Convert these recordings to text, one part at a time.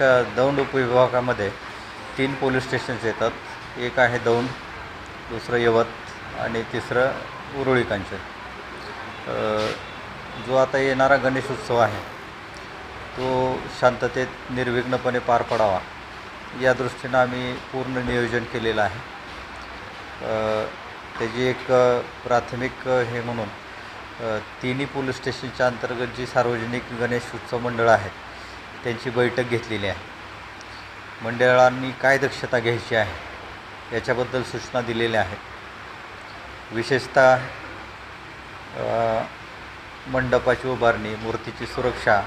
आमच्या दौंड उपविभागामध्ये तीन police stations येतात. एक आहे दौंड दुसरं यवत आणि तिसरं उरुळी कांचन. जो आता येणारा गणेशोत्सव आहे तो शांततेत निर्विघ्नपणे पार पडावा या दृष्टीनं आम्ही पूर्ण नियोजन केलेलं आहे. त्याची एक प्राथमिक हे म्हणून तिन्ही पोलीस स्टेशनच्या अंतर्गत जी सार्वजनिक गणेश उत्सव मंडळं आहेत त्यांची बैठक घेतलेली आहे. मंडळांनी काय दक्षता घ्यायची आहे याच्याबद्दल सूचना दिलेल्या आहेत. विशेषतः मंडपाची उभारणी मूर्तीची सुरक्षा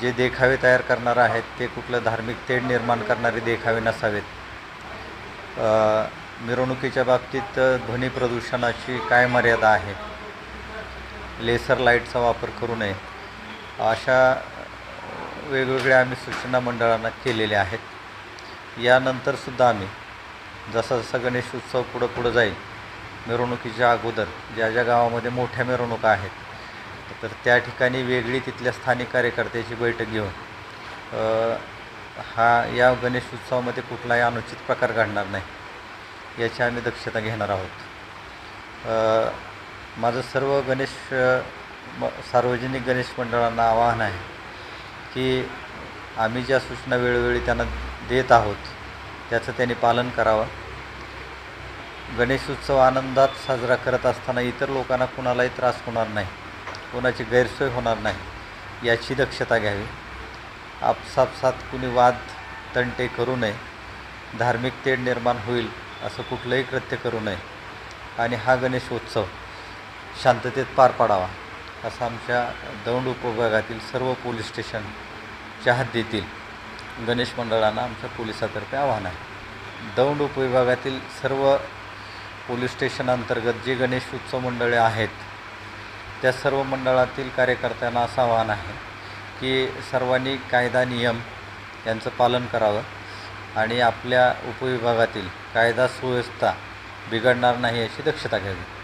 जे देखावे तयार करणार आहेत ते कुठलं धार्मिक तेढ निर्माण करणारे देखावे नसावेत. मिरवणुकीच्या बाबतीत ध्वनी प्रदूषणाची काय मर्यादा आहे? लेसर लाईटचा वापर करू नये. अशा वेगवेगळ्या आम्ही सूचना मंडळांना केलेल्या आहेत. यानंतरसुद्धा आम्ही जसा जसा गणेश उत्सव पुढं पुढं जाईल मिरवणुकीच्या अगोदर ज्या ज्या गावामध्ये मोठ्या मिरवणुका आहेत तर त्या ठिकाणी वेगळी तिथल्या स्थानिक कार्यकर्त्याची बैठक घेऊन हा या गणेश उत्सवामध्ये कुठलाही अनुचित प्रकार घडणार नाही याची आम्ही दक्षता घेणार आहोत. माझं सर्व गणेश म सार्वजनिक गणेश मंडळांना आवाहन आहे की आम्ही ज्या सूचना वेळोवेळी त्यांना देत आहोत त्याचं त्यांनी पालन करावं. गणेशोत्सव आनंदात साजरा करत असताना इतर लोकांना कुणालाही त्रास होणार नाही कोणाची गैरसोय होणार नाही याची दक्षता घ्यावी. आपसापसात कुणी वाद तंटे करू नये धार्मिक तेढ निर्माण होईल असं कुठलंही कृत्य करू नये. आणि हा गणेशोत्सव शांततेत पार पाडावा. असं आमच्या दौंड उपविभागातील सर्व पोलीस स्टेशनच्या हद्दीतील गणेश मंडळांना आमच्या पोलिसातर्फे आव्हान आहे. दौंड उपविभागातील सर्व पोलीस स्टेशन अंतर्गत जे गणेश उत्सव मंडळे आहेत त्या सर्व मंडळातील कार्यकर्त्यांना असं आव्हान आहे की सर्वांनी कायदा नियम यांचं पालन करावं आणि आपल्या उपविभागातील कायदा सुव्यवस्था बिघडणार नाही याची दक्षता घ्यावी.